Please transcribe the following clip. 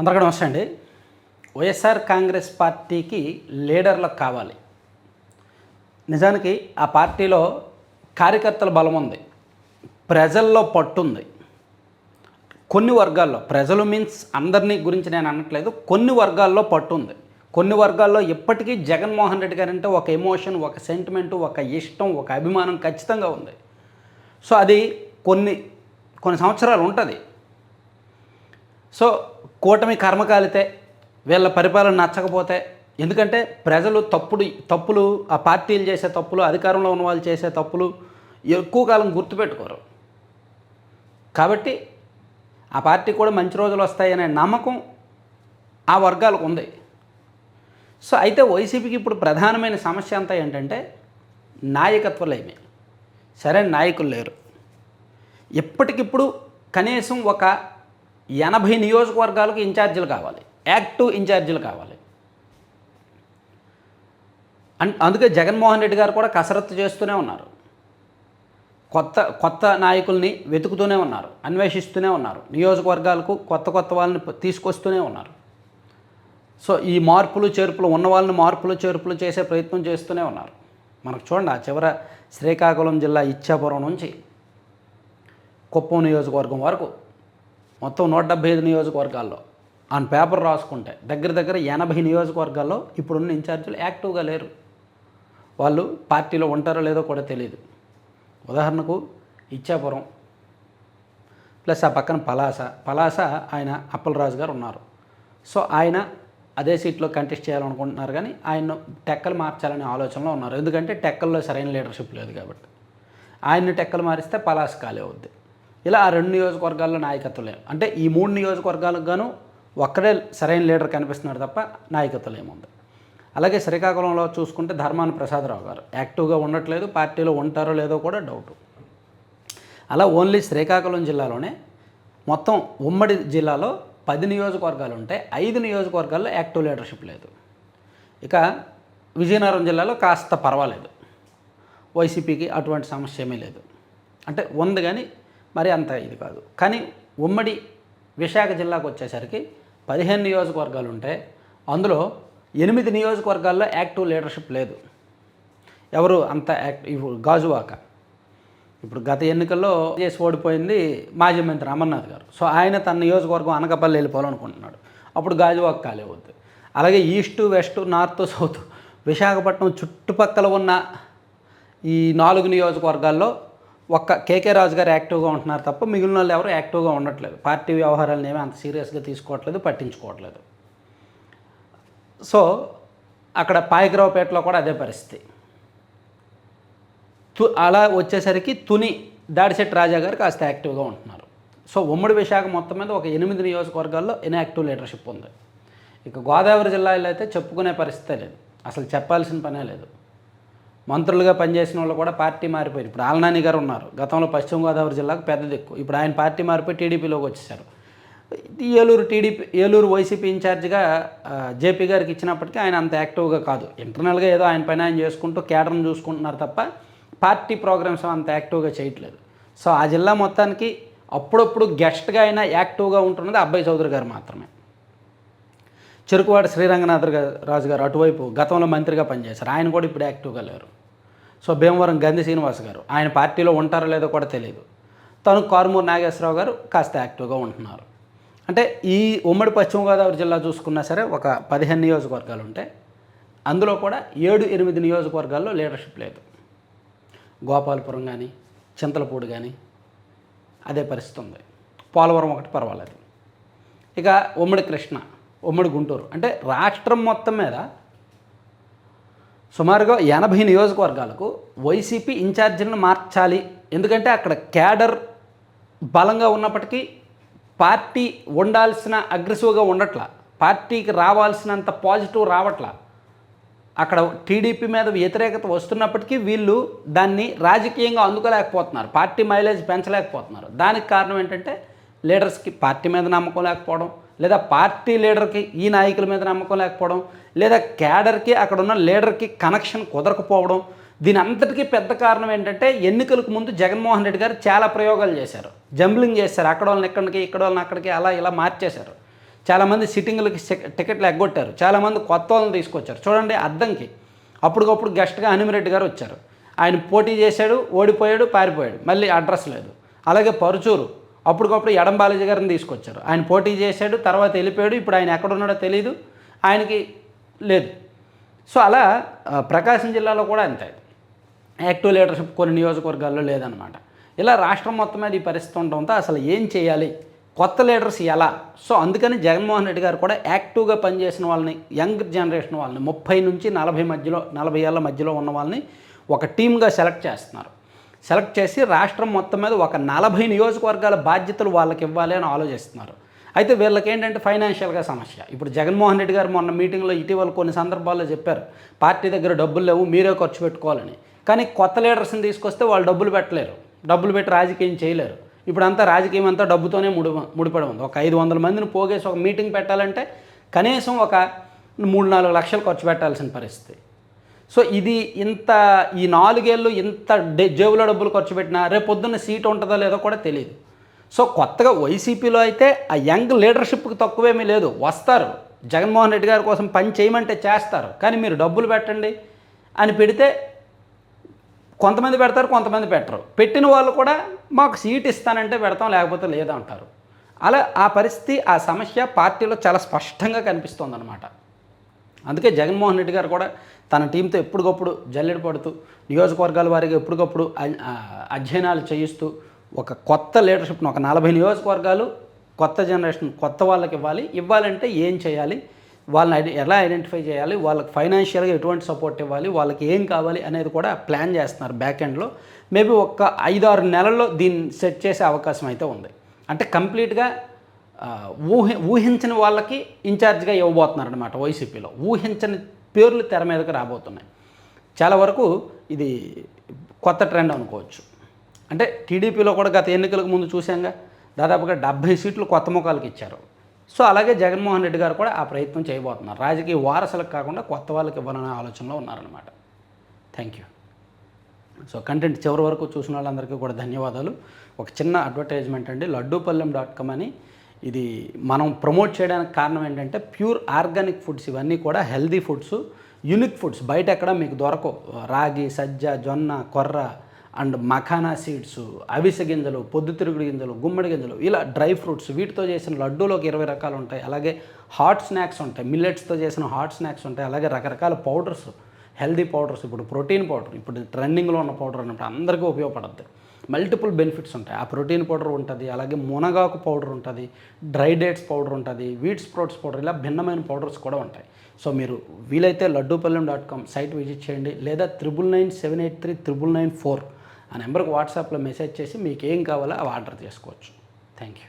అందరికీ నమస్తే అండి. వైఎస్ఆర్ కాంగ్రెస్ పార్టీకి లీడర్లకు కావాలి. నిజానికి ఆ పార్టీలో కార్యకర్తల బలం ఉంది. ప్రజల్లో పట్టుంది కొన్ని వర్గాల్లో ప్రజలు మీన్స్ అందరినీ గురించి నేను అనట్లేదు కొన్ని వర్గాల్లో పట్టుంది కొన్ని వర్గాల్లో ఇప్పటికీ జగన్మోహన్ రెడ్డి గారంటే ఒక ఎమోషన్ ఒక సెంటిమెంటు ఒక ఇష్టం ఒక అభిమానం ఖచ్చితంగా ఉంది. సో అది కొన్ని కొన్ని సంవత్సరాలు ఉంటుంది. సో కూటమి కర్మకాలితే వీళ్ళ పరిపాలన నచ్చకపోతే ఎందుకంటే ప్రజలు తప్పుడు తప్పులు ఆ పార్టీలు చేసే తప్పులు అధికారంలో ఉన్న వాళ్ళు చేసే తప్పులు ఎక్కువ కాలం గుర్తుపెట్టుకోరు. కాబట్టి ఆ పార్టీ కూడా మంచి రోజులు వస్తాయనే నమ్మకం ఆ వర్గాలకు ఉంది. సో అయితే వైసీపీకి ఇప్పుడు ప్రధానమైన సమస్య అంతా ఏంటంటే నాయకత్వలేమి సరైన నాయకులు లేరు. ఇప్పటికిప్పుడు కనీసం ఒక ఎనభై నియోజకవర్గాలకు ఇన్ఛార్జీలు కావాలి. యాక్టివ్ ఇన్ఛార్జీలు కావాలి. అండ్ అందుకే జగన్మోహన్ రెడ్డి గారు కూడా కసరత్తు చేస్తూనే ఉన్నారు. కొత్త కొత్త నాయకుల్ని వెతుకుతూనే ఉన్నారు అన్వేషిస్తూనే ఉన్నారు. నియోజకవర్గాలకు కొత్త కొత్త వాళ్ళని తీసుకొస్తూనే ఉన్నారు. సో ఈ మార్పులు చేర్పులు ఉన్న వాళ్ళని మార్పులు చేర్పులు చేసే ప్రయత్నం చేస్తూనే ఉన్నారు. మనకు చూడండి ఆ చివర శ్రీకాకుళం జిల్లా ఇచ్చాపురం నుంచి కుప్పం నియోజకవర్గం వరకు మొత్తం నూట డెబ్బై ఐదు నియోజకవర్గాల్లో ఆన్ పేపర్ రాసుకుంటే దగ్గర దగ్గర ఎనభై నియోజకవర్గాల్లో ఇప్పుడున్న ఇన్ఛార్జీలు యాక్టివ్గా లేరు. వాళ్ళు పార్టీలో ఉంటారో లేదో కూడా తెలియదు ఉదాహరణకు ఇచ్చాపురం ప్లస్ ఆ పక్కన పలాస పలాస ఆయన అప్పలరాజు గారు ఉన్నారు. సో ఆయన అదే సీట్లో కంటెస్ట్ చేయాలనుకుంటున్నారు కానీ ఆయన టెక్కలు మార్చాలనే ఆలోచనలో ఉన్నారు. ఎందుకంటే టెక్కల్లో సరైన లీడర్షిప్ లేదు కాబట్టి. ఆయన్ని టెక్కలు మారిస్తే పలాస ఖాళీ అవుద్ది. ఇలా ఆ రెండు నియోజకవర్గాల్లో నాయకత్వం లేదు అంటే ఈ మూడు నియోజకవర్గాలకు గాను ఒక్కడే సరైన లీడర్ కనిపిస్తున్నాడు తప్ప నాయకత్వం ఏముంది అలాగే శ్రీకాకుళంలో చూసుకుంటే ధర్మాన ప్రసాదరావు గారు. యాక్టివ్గా ఉండట్లేదు పార్టీలో ఉంటారో లేదో కూడా డౌట్. అలా ఓన్లీ శ్రీకాకుళం జిల్లాలోనే మొత్తం ఉమ్మడి జిల్లాలో పది నియోజకవర్గాలు ఉంటే ఐదు నియోజకవర్గాల్లో యాక్టివ్ లీడర్షిప్ లేదు. ఇక విజయనగరం జిల్లాలో కాస్త పర్వాలేదు. వైసీపీకి అటువంటి సమస్య ఏమీ లేదు. అంటే ఉంది కానీ మరి అంత ఇది కాదు. కానీ ఉమ్మడి విశాఖ జిల్లాకు వచ్చేసరికి పదిహేను నియోజకవర్గాలు ఉంటే అందులో ఎనిమిది నియోజకవర్గాల్లో యాక్టివ్ లీడర్షిప్ లేదు. ఎవరు అంత యాక్ట్ ఇప్పుడు గాజువాక. ఇప్పుడు గత ఎన్నికల్లో చేసి ఓడిపోయింది మాజీ మంత్రి అమర్నాథ్ గారు. సో ఆయన తన నియోజకవర్గం అనకపల్లి వెళ్ళిపోవాలనుకుంటున్నాడు. అప్పుడు గాజువాక ఖాళీ అవుద్ది. అలాగే east west north south Visakhapatnam చుట్టుపక్కల ఉన్న ఈ నాలుగు నియోజకవర్గాల్లో ఒక్క కేకే రాజు గారు యాక్టివ్గా ఉంటున్నారు తప్ప మిగిలిన వాళ్ళు ఎవరు యాక్టివ్గా ఉండట్లేదు. పార్టీ వ్యవహారాలను ఏమీ అంత సీరియస్గా తీసుకోవట్లేదు పట్టించుకోవట్లేదు. సో అక్కడ పాయకరావుపేటలో కూడా అదే పరిస్థితి. తు అలా వచ్చేసరికి తుని దాడిశెట్టి రాజా గారు కాస్త యాక్టివ్గా ఉంటున్నారు. సో ఉమ్మడి విశాఖ మొత్తం మీద ఒక ఎనిమిది నియోజకవర్గాల్లో ఇన్యాక్టివ్ లీడర్షిప్ ఉంది. ఇక గోదావరి జిల్లాలో అయితే చెప్పుకునే పరిస్థితే లేదు. అసలు చెప్పాల్సిన పనే లేదు. మంత్రులుగా పనిచేసిన వాళ్ళు కూడా పార్టీ మారిపోయారు. ఇప్పుడు ఆలనాని గారు ఉన్నారు. గతంలో పశ్చిమ గోదావరి జిల్లాకు పెద్ద దిక్కు ఇప్పుడు ఆయన పార్టీ మారిపోయి టీడీపీలోకి వచ్చేసారు ఏలూరు టీడీపీ ఏలూరు వైసీపీ ఇన్ఛార్జిగా జేపీ గారికి ఇచ్చినప్పటికీ ఆయన అంత యాక్టివ్గా కాదు. ఇంటర్నల్గా ఏదో ఆయన పని ఆయన చేసుకుంటూ కేటర్ను చూసుకుంటున్నారు తప్ప పార్టీ ప్రోగ్రామ్స్ అంత యాక్టివ్గా చేయట్లేదు. సో ఆ జిల్లా మొత్తానికి అప్పుడప్పుడు గెస్ట్గా అయినా యాక్టివ్గా ఉంటున్నది అబ్బాయి చౌదరి గారు మాత్రమే. చెరుకువాడ శ్రీరంగనాథ్ రాజు గారు అటువైపు గతంలో మంత్రిగా పనిచేశారు. ఆయన కూడా ఇప్పుడు యాక్టివ్గా లేరు. సో భీమవరం గంధి శ్రీనివాస్ గారు. ఆయన పార్టీలో ఉంటారో లేదో కూడా తెలియదు తను కారుమూరు నాగేశ్వరరావు గారు కాస్త యాక్టివ్గా ఉంటున్నారు. అంటే ఈ ఉమ్మడి పశ్చిమ గోదావరి జిల్లా చూసుకున్నా సరే ఒక పదిహేను నియోజకవర్గాలు ఉంటే అందులో కూడా ఏడు ఎనిమిది నియోజకవర్గాల్లో లీడర్షిప్ లేదు. గోపాలపురం కానీ చింతలపూడి కానీ అదే పరిస్థితి ఉంది. పోలవరం ఒకటి పర్వాలేదు. ఇక ఉమ్మడి కృష్ణ ఉమ్మడి గుంటూరు. అంటే రాష్ట్రం మొత్తం మీద సుమారుగా ఎనభై నియోజకవర్గాలకు వైసీపీ ఇన్ఛార్జీలను మార్చాలి. ఎందుకంటే అక్కడ క్యాడర్ బలంగా ఉన్నప్పటికీ పార్టీ ఉండాల్సిన అగ్రెసివ్గా ఉండట్ల పార్టీకి రావాల్సినంత పాజిటివ్ రావట్ల. అక్కడ టీడీపీ మీద వ్యతిరేకత వస్తున్నప్పటికీ వీళ్ళు దాన్ని రాజకీయంగా అందుకోలేకపోతున్నారు పార్టీ మైలేజ్ పెంచలేకపోతున్నారు. దానికి కారణం ఏంటంటే లీడర్స్కి పార్టీ మీద నమ్మకం లేకపోవడం లేదా పార్టీ లీడర్కి ఈ నాయకుల మీద నమ్మకం లేకపోవడం లేదా క్యాడర్కి అక్కడ ఉన్న లీడర్కి కనెక్షన్ కుదరకపోవడం దీని అంతటికీ పెద్ద కారణం ఏంటంటే ఎన్నికలకు ముందు జగన్మోహన్ రెడ్డి గారు చాలా ప్రయోగాలు చేశారు. జంబ్లింగ్ చేశారు. అక్కడ వాళ్ళని ఇక్కడికి ఇక్కడ వాళ్ళని అక్కడికి అలా ఇలా మార్చేశారు. చాలామంది సిట్టింగ్లకి టికెట్లు ఎగ్గొట్టారు. చాలామంది కొత్త వాళ్ళని తీసుకొచ్చారు. చూడండి అద్దంకి. అప్పటికప్పుడు గెస్ట్గా హనుమిరెడ్డి గారు వచ్చారు. ఆయన పోటీ చేశాడు ఓడిపోయాడు పారిపోయాడు. మళ్ళీ అడ్రస్ లేదు. అలాగే పరుచూరు. అప్పటికప్పుడు ఎడం బాలాజీ గారిని తీసుకొచ్చారు. ఆయన పోటీ చేశాడు తర్వాత వెళ్ళిపోయాడు ఇప్పుడు ఆయన ఎక్కడున్నాడో తెలియదు ఆయనకి లేదు. సో అలా ప్రకాశం జిల్లాలో కూడా అంతే. యాక్టివ్ లీడర్షిప్ కొన్ని నియోజకవర్గాల్లో లేదనమాట ఇలా రాష్ట్రం మొత్తం మీద ఈ పరిస్థితి ఉండడంతో అసలు ఏం చేయాలి? కొత్త లీడర్స్ ఎలా? సో అందుకని జగన్మోహన్ రెడ్డి గారు కూడా యాక్టివ్గా పనిచేసిన వాళ్ళని యంగ్ జనరేషన్ వాళ్ళని ముప్పై నుంచి నలభై మధ్యలో నలభై ఏళ్ళ మధ్యలో ఉన్న వాళ్ళని ఒక టీమ్గా సెలెక్ట్ చేస్తున్నారు. సెలెక్ట్ చేసి రాష్ట్రం మొత్తం మీద ఒక నలభై నియోజకవర్గాల బాధ్యతలు వాళ్ళకి ఇవ్వాలి అని ఆలోచిస్తున్నారు. అయితే వీళ్ళకి ఏంటంటే ఫైనాన్షియల్గా సమస్య. ఇప్పుడు జగన్మోహన్ రెడ్డి గారు మొన్న మీటింగ్లో ఇటీవల కొన్ని సందర్భాల్లో చెప్పారు పార్టీ దగ్గర డబ్బులు లేవు మీరే ఖర్చు పెట్టుకోవాలని. కానీ కొత్త లీడర్స్ని తీసుకొస్తే వాళ్ళు డబ్బులు పెట్టలేరు. డబ్బులు పెట్టి రాజకీయం చేయలేరు. ఇప్పుడు అంతా రాజకీయం అంతా డబ్బుతోనే ముడి ముడిపడి ఉంది ఒక ఐదు వందల మందిని పోగేసి ఒక మీటింగ్ పెట్టాలంటే కనీసం ఒక మూడు నాలుగు లక్షలు ఖర్చు పెట్టాల్సిన పరిస్థితి. సో ఇది ఇంత ఈ నాలుగేళ్ళు ఇంత డే- జేబులో డబ్బులు ఖర్చు పెట్టినా రేపు పొద్దున్న సీట్ ఉంటుందో లేదో కూడా తెలియదు సో కొత్తగా వైసీపీలో అయితే ఆ యంగ్ లీడర్షిప్కి తక్కువేమీ లేదు. వస్తారు. జగన్మోహన్ రెడ్డి గారి కోసం పని చేయమంటే చేస్తారు. కానీ మీరు డబ్బులు పెట్టండి అని పెడితే కొంతమంది పెడతారు కొంతమంది పెట్టరు. పెట్టిన వాళ్ళు కూడా మాకు సీట్ ఇస్తానంటే పెడతాం లేకపోతే లేదంటారు. అలా ఆ పరిస్థితి ఆ సమస్య పార్టీలో చాలా స్పష్టంగా కనిపిస్తుంది అనమాట అందుకే జగన్మోహన్ రెడ్డి గారు కూడా తన టీంతో ఎప్పటికప్పుడు జల్లెడ పడుతూ నియోజకవర్గాల వారికి ఎప్పటికప్పుడు అధ్యయనాలు చేయిస్తూ ఒక కొత్త లీడర్షిప్ను ఒక నలభై నియోజకవర్గాలు కొత్త జనరేషన్ కొత్త వాళ్ళకి ఇవ్వాలి. ఇవ్వాలంటే ఏం చేయాలి? వాళ్ళని ఐడి ఎలా ఐడెంటిఫై చేయాలి? వాళ్ళకి ఫైనాన్షియల్గా ఎటువంటి సపోర్ట్ ఇవ్వాలి? వాళ్ళకి ఏం కావాలి అనేది కూడా ప్లాన్ చేస్తున్నారు బ్యాక్ ఎండ్లో. మేబీ ఒక ఐదు ఆరు నెలల్లో దీన్ని సెట్ చేసే అవకాశం అయితే ఉంది. అంటే కంప్లీట్గా ఊహి ఊహించని వాళ్ళకి ఇన్ఛార్జ్గా ఇవ్వబోతున్నారనమాట వైసీపీలో. ఊహించని పేర్లు తెర మీదకి రాబోతున్నాయి. చాలా వరకు ఇది కొత్త ట్రెండ్ అనుకోవచ్చు. అంటే టీడీపీలో కూడా గత ఎన్నికలకు ముందు చూసాంగా దాదాపుగా డెబ్భై సీట్లు కొత్త ముఖాలకు ఇచ్చారు. సో అలాగే జగన్మోహన్ రెడ్డి గారు కూడా ఆ ప్రయత్నం చేయబోతున్నారు. రాజకీయ వారసులకు కాకుండా కొత్త వాళ్ళకి ఇవ్వాలనే ఆలోచనలో ఉన్నారనమాట థ్యాంక్ యూ సో కంటెంట్ చివరి వరకు చూసిన వాళ్ళందరికీ కూడా ధన్యవాదాలు. ఒక చిన్న అడ్వర్టైజ్మెంట్ అండి. లడ్డూపల్లెం డాట్ కామ్ అని ఇది మనం ప్రమోట్ చేయడానికి కారణం ఏంటంటే ప్యూర్ ఆర్గానిక్ ఫుడ్స్ ఇవన్నీ కూడా హెల్దీ ఫుడ్స్ యూనిక్ ఫుడ్స్ బయట ఎక్కడ మీకు దొరకవు. రాగి సజ్జ జొన్న కొర్ర అండ్ మఖానా సీడ్స్ అవిసె గింజలు పొద్దుతిరుగుడు గింజలు గుమ్మడి గింజలు ఇలా డ్రై ఫ్రూట్స్ వీటితో చేసిన లడ్డూలోకి ఇరవై రకాలు ఉంటాయి. అలాగే హాట్ స్నాక్స్ ఉంటాయి. మిల్లెట్స్తో చేసిన హాట్ స్నాక్స్ ఉంటాయి. అలాగే రకరకాల పౌడర్స్ హెల్దీ పౌడర్స్ ఇప్పుడు ప్రోటీన్ పౌడర్ ఇప్పుడు ట్రెండింగ్లో ఉన్న పౌడర్ అన్నప్పుడు అందరికీ ఉపయోగపడుద్ది. మల్టిపుల్ బెనిఫిట్స్ ఉంటాయి. ఆ ప్రోటీన్ పౌడర్ ఉంటుంది అలాగే మునగాకు పౌడర్ ఉంటుంది డ్రై డేట్స్ పౌడర్ ఉంటుంది వీట్ స్ప్రోట్స్ పౌడర్ ఇలా భిన్నమైన పౌడర్స్ కూడా ఉంటాయి. సో మీరు వీలైతే Laddupallem dot com site visit చేయండి లేదా triple nine seven eight three triple nine four ఆ నెంబర్కి వాట్సాప్లో మెసేజ్ చేసి మీకు ఏం కావాలో అవి ఆర్డర్ చేసుకోవచ్చు. Thank you